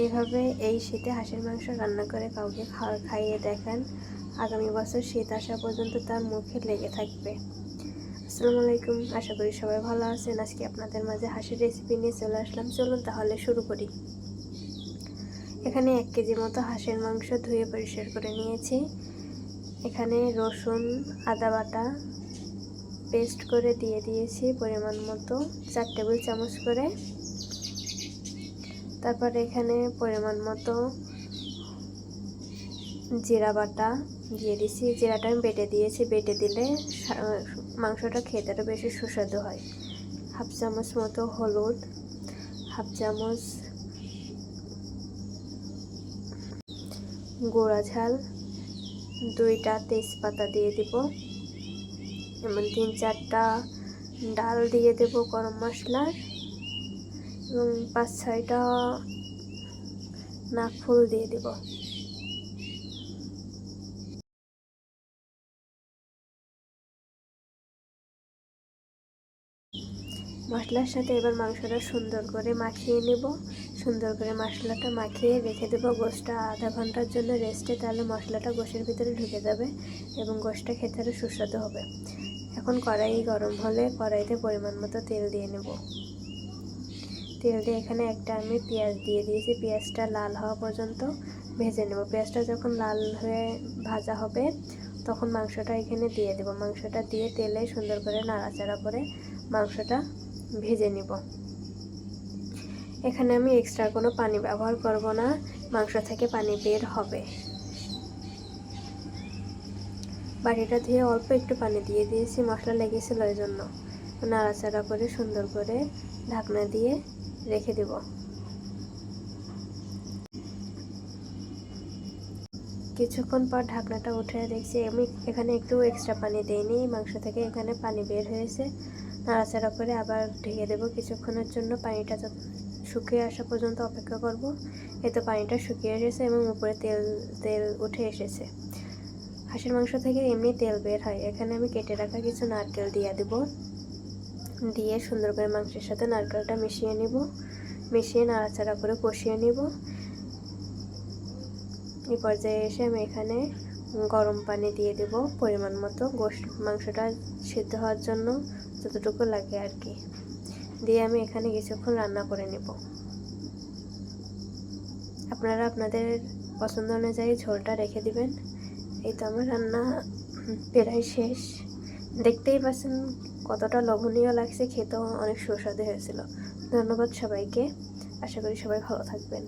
এইভাবে এই শীতে হাঁসের মাংস রান্না করে কাউকে খাওয়া খাইয়ে দেখান, আগামী বছর শীত আসা পর্যন্ত তার মুখে লেগে থাকবে। আসসালামু আলাইকুম, আশা করি সবাই ভালো আছেন। আজকে আপনাদের মাঝে হাঁসের রেসিপি নিয়ে চলে আসলাম। চলুন তাহলে শুরু করি। এখানে এক কেজি মতো হাঁসের মাংস ধুয়ে পরিষ্কার করে নিয়েছি। এখানে রসুন, আদা বাটা পেস্ট করে দিয়ে দিয়েছি পরিমাণ মতো। চার টেবিল চামচ করে তারপরে এখানে পরিমাণ মতো জিরা বাটা দিয়ে দিছি। জিরাটা আমি বেটে দিয়েছি। বেটে দিলে মাংসটা খেতে আরও বেশি সুস্বাদু হয়। হাফ চামচ মতো হলুদ, হাফ চামচ গোড়া ঝাল, দুইটা তেজপাতা দিয়ে দিব। এমন তিন চারটা ডাল দিয়ে দেব গরম মশলার। পাঁচ ছয়টা নাকফুল দিয়ে দেব। মশলার সাথে এবার মাংসটা সুন্দর করে মাখিয়ে নেব। সুন্দর করে মশলাটা মাখিয়ে রেখে দেবো। গোশটা আধা ঘণ্টার জন্য রেস্টে, তাহলে মশলাটা গোশের ভিতরে ঢুকে যাবে এবং গোশটা খেতে আরও সুস্বাদু হবে। এখন কড়াই গরম হলে কড়াইতে পরিমাণ মতো তেল দিয়ে নেব। তেল দিয়ে এখানে একটা আমি পেঁয়াজ দিয়ে দিয়েছি। পেঁয়াজটা লাল হওয়া পর্যন্ত ভেজে নেব। পেঁয়াজটা যখন লাল হয়ে ভাজা হবে, তখন মাংসটা এখানে দিয়ে দেব। মাংসটা দিয়ে তেলে সুন্দর করে নাড়াচাড়া করে মাংসটা ভেজে নিব। এখানে আমি এক্সট্রা কোনো পানি ব্যবহার করব না। মাংস থেকে পানি বের হবে। বাটিটা ধুয়ে অল্প একটু পানি দিয়ে দিয়েছি। মশলা লেগেছিল ওই জন্য নাড়াচাড়া করে সুন্দর করে ঢাকনা দিয়ে রেখে দেব। কিছুক্ষণ পর ঢাকনাটা উঠে দেখছি আমি এখানে একটু এক্সট্রা পানি দিইনি, মাংস থেকে এখানে পানি বের হয়েছে। নাড়াচাড়া করে আবার ঢেকে দেবো। কিছুক্ষণের জন্য পানিটা যত শুকিয়ে আসা পর্যন্ত অপেক্ষা করব। এতে পানিটা শুকিয়ে এসেছে এবং উপরে তেল তেল উঠে এসেছে। হাঁসের মাংস থেকে এমনি তেল বের হয়। এখানে আমি কেটে রাখা কিছু নারকেল দিয়ে দেব। দিয়ে সুন্দর করে মাংসের সাথে নারকেলটা মিশিয়ে নিব। মিশিয়ে নাড়াচাড়া করে কষিয়ে নিব। এই পর্যায়ে এসে আমি এখানে গরম পানি দিয়ে দেব পরিমাণ মতো গোশ মাংসটা সিদ্ধ হওয়ার জন্য যতটুকু লাগে আর কি। দিয়ে আমি এখানে কিছুক্ষণ রান্না করে নেব। আপনারা আপনাদের পছন্দ অনুযায়ী ঝোলটা রেখে দিবেন। এই তো আমার রান্না প্রায় শেষ। দেখতেই পাচ্ছেন কতটা লোভনীয় লাগছে খেতেও অনেক সুস্বাদু হয়েছিল। ধন্যবাদ সবাইকে। আশা করি সবাই ভালো থাকবেন।